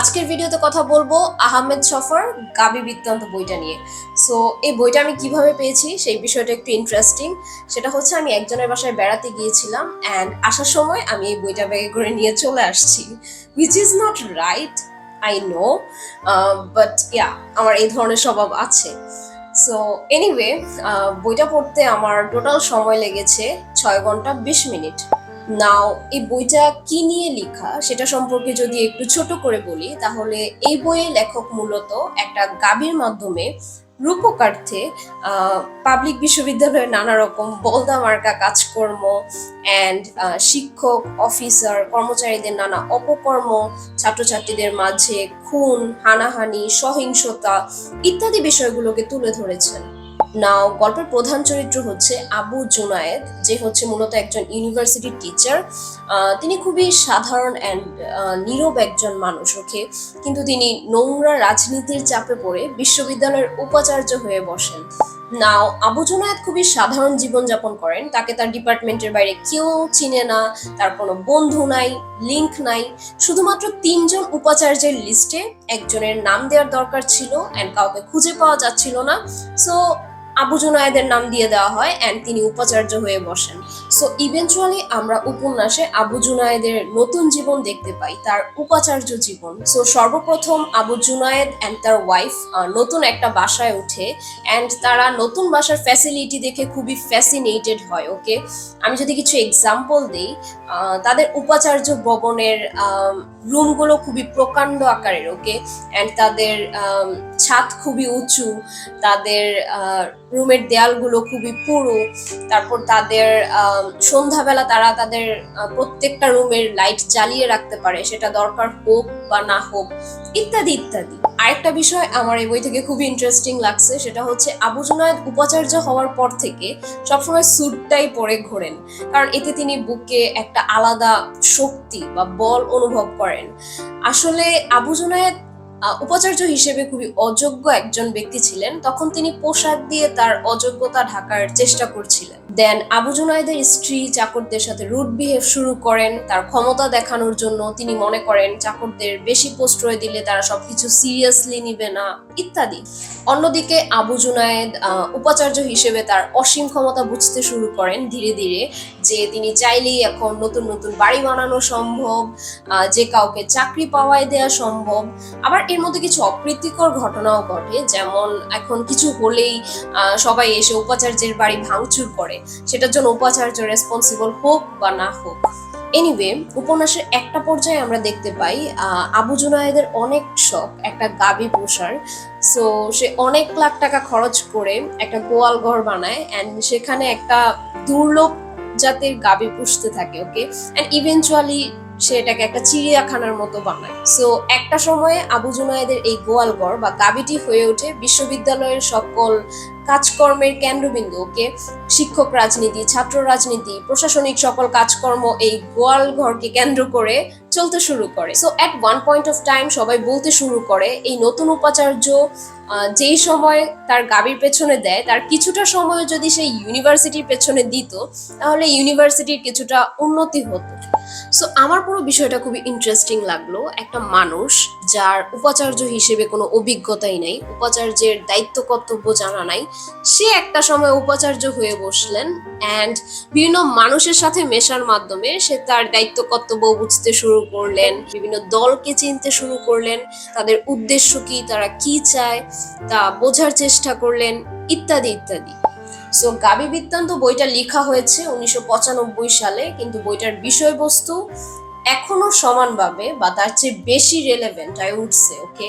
আজকের ভিডিওতে কথা বলব আহমেদ সফর, গাবি বৃত্তান্ত বইটা নিয়ে। সো এই বইটা আমি কীভাবে পেয়েছি সেই বিষয়টা একটু ইন্টারেস্টিং সেটা হচ্ছে আমি একজনের বাসায় বেড়াতে গিয়েছিলাম অ্যান্ড আসার সময় আমি এই বইটা ব্যাগে করে নিয়ে চলে আসছি। Which is not right I know but yeah আমার এই ধরনের স্বভাব আছে। সো এনিওয়ে বইটা পড়তে আমার টোটাল সময় লেগেছে ছয় ঘণ্টা বিশ মিনিট। নাও এই বইটা কি নিয়ে লেখা সেটা সম্পর্কে যদি একটু ছোট করে বলি, তাহলে এই বইয়ে লেখক মূলত একটা গাবির মাধ্যমে রূপকার্থে পাবলিক বিশ্ববিদ্যালয়ে নানা রকম বলদা মার্কা কাজকর্ম অ্যান্ড শিক্ষক অফিসার কর্মচারীদের নানা অপকর্ম, ছাত্রছাত্রীদের মাঝে খুন, হানাহানি, সহিংসতা ইত্যাদি বিষয়গুলোকে তুলে ধরেছেন। নাও গল্পের প্রধান চরিত্র হচ্ছে আবু জুনায়েদ, যে হচ্ছে মূলত একজন ইউনিভার্সিটি টিচার তিনি খুবই সাধারণ অ্যান্ড নীরব একজন মানুষ ওকে কিন্তু তিনি নোংরা রাজনীতির চাপে পড়ে বিশ্ববিদ্যালয়ের উপাচার্য হয়ে বসেন। নাও আবু জুনায়েদ খুবই সাধারণ জীবনযাপন করেন। তাকে তার ডিপার্টমেন্টের বাইরে কেউ চিনে না, তার কোনো বন্ধু নাই লিঙ্ক নাই। শুধুমাত্র তিনজন উপাচার্যের লিস্টে একজনের নাম দেওয়ার দরকার ছিল অ্যান্ড কাউকে খুঁজে পাওয়া যাচ্ছিল না। সো আবু জুনায়েদের নাম দিয়ে দেওয়া হয় অ্যান্ড তিনি উপাচার্য হয়ে বসেন। সো ইভেনচুয়ালি আমরা উপন্যাসে আবু জুনায়েদের নতুন জীবন দেখতে পাই, তার উপাচার্য জীবন। সো সর্বপ্রথম আবু জুনায়েদ অ্যান্ড তার ওয়াইফ নতুন একটা বাসায় ওঠে অ্যান্ড তারা নতুন বাসার ফ্যাসিলিটি দেখে খুবই ফ্যাসিনেটেড হয় ওকে আমি যদি কিছু এক্সাম্পল দিই তাদের উপাচার্য ভবনের রুমগুলো খুবই প্রকাণ্ড আকারের ওকে অ্যান্ড তাদের ছাদ খুবই উঁচু, তাদের রুমের দেয়ালগুলো খুবই পুরু, তারপর তাদের সন্ধ্যাবেলা তারা তাদের প্রত্যেকটা রুমের লাইট জ্বালিয়ে রাখতে পারে সেটা দরকার হোক বা না হোক ইত্যাদি ইত্যাদি। আরেকটা বিষয় আমার এই বই থেকে খুবই ইন্টারেস্টিং লাগছে সেটা হচ্ছে আবু জুনায়েদ উপাচার্য হওয়ার পর থেকে সবসময় স্যুটটাই পরে ঘোরেন কারণ এতে তিনি বুকে একটা আলাদা শক্তি বা বল অনুভব করেন। আসলে আবু জুনায়েদ আহ, উপাচার্য হিসেবে খুবই অযোগ্য একজন ব্যক্তি ছিলেন। তখন তিনি পোশাক দিয়ে তার অযোগ্যতা ঢাকার চেষ্টা করছিলেন। দেন আবু জুনায়েদের স্ত্রী চাকরদের সাথে রুট বিহেভ শুরু করেন। তার ক্ষমতা দেখানোর জন্য তিনি মনে করেন চাকরদের বেশি প্রশ্রয় দিলে তারা সবকিছু সিরিয়াসলি নিবে না, ইত্যাদি। অন্যদিকে আবু জুনায়েদ উপাচার্য হিসেবে তার অসীম ক্ষমতা বুঝতে শুরু করেন ধীরে ধীরে যে তিনি চাইলেই এখন নতুন নতুন বাড়ি বানানো সম্ভব যে কাউকে চাকরি পাওয়ায় দেওয়া সম্ভব। আবার এর মধ্যে কিছু অপ্রীতিকর ঘটনাও ঘটে। যেমন এখন কিছু হলেই সবাই এসে উপাচার্যের বাড়ি ভাঙচুর করে। সেটার জন্য উপাচার্য রেসপন্সিবল হোক বা না হোক। এনিওয়ে উপন্যাসের একটা পর্যায়ে আমরা দেখতে পাই আবু জুনায়েদের অনেক শখ, একটা গাবি পোষার। সো সে অনেক লাখ টাকা খরচ করে একটা গোয়াল ঘর বানায় অ্যান্ড সেখানে একটা দুর্লভ জাতের গাবি পুষতে থাকে ওকে অ্যান্ড ইভেনচুয়ালি সে এটাকে একটা চিড়িয়াখানার মতো বানায়। সো একটা সময়ে আবু জুনায়েদের এই গোয়ালঘর বা গাবিটি হয়ে ওঠে বিশ্ববিদ্যালয়ের সকল কাজকর্মের কেন্দ্রবিন্দু, ওকে? শিক্ষক রাজনীতি, ছাত্র রাজনীতি, প্রশাসনিক সকল কাজকর্ম এই গোয়াল ঘরকে কেন্দ্র করে চলতে শুরু করে। So at one point of time সবাই বলতে শুরু করে, এই নতুন উপাচার্য যেই সময় তার গাবির পেছনে দেয়, তার কিছুটা সময় যদি সেই ইউনিভার্সিটির পেছনে দিত, তাহলে ইউনিভার্সিটির কিছুটা উন্নতি হতো। সো আমার পুরো বিষয়টা খুবই ইন্টারেস্টিং লাগল। একটা মানুষ যার উপাচার্য হিসেবে কোনো অভিজ্ঞতাই নেই, উপাচার্যের দায়িত্ব কর্তব্য জানা নাই। সে একটা সময় উপাচার্য হয়ে বসলেন অ্যান্ড বিভিন্ন মানুষের সাথে মেশার মাধ্যমে সে তার দায়িত্ব কর্তব্য বুঝতে শুরু করলেন, বিভিন্ন দলকে চিনতে শুরু করলেন, তাদের উদ্দেশ্য কি, তারা কি চায়, তা বোঝার চেষ্টা করলেন, ইত্যাদি ইত্যাদি। সো গাবি বৃত্তান্ত বইটা লেখা হয়েছে উনিশশো পঁচানব্বই সালে, কিন্তু বইটার বিষয়বস্তু এখনও সমানভাবে বা তার চেয়ে বেশি রেলেভেন্ট আই উঠছে ওকে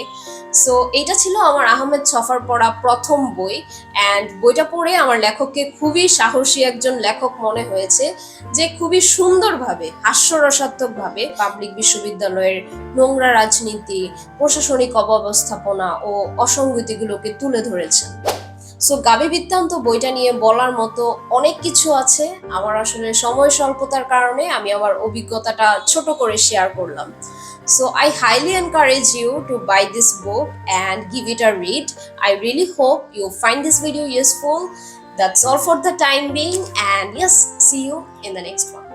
সো এটা ছিল আমার আহমেদ ছফার পড়া প্রথম বই অ্যান্ড বইটা পড়ে আমার লেখককে খুবই সাহসী একজন লেখক মনে হয়েছে যে খুবই সুন্দরভাবে, হাস্যরসাত্মকভাবে পাবলিক বিশ্ববিদ্যালয়ের নোংরা রাজনীতি, প্রশাসনিক অব্যবস্থাপনা ও অসঙ্গতিগুলোকে তুলে ধরেছেন। সো গাবি বৃত্তান্ত বইটা নিয়ে বলার মতো অনেক কিছু আছে। আমার আসলে সময় স্বল্পতার কারণে আমি আমার অভিজ্ঞতাটা ছোট করে শেয়ার করলাম। So I highly encourage you to buy this book and give it a read I really hope you find this video useful that's all for the time being and yes see you in the next one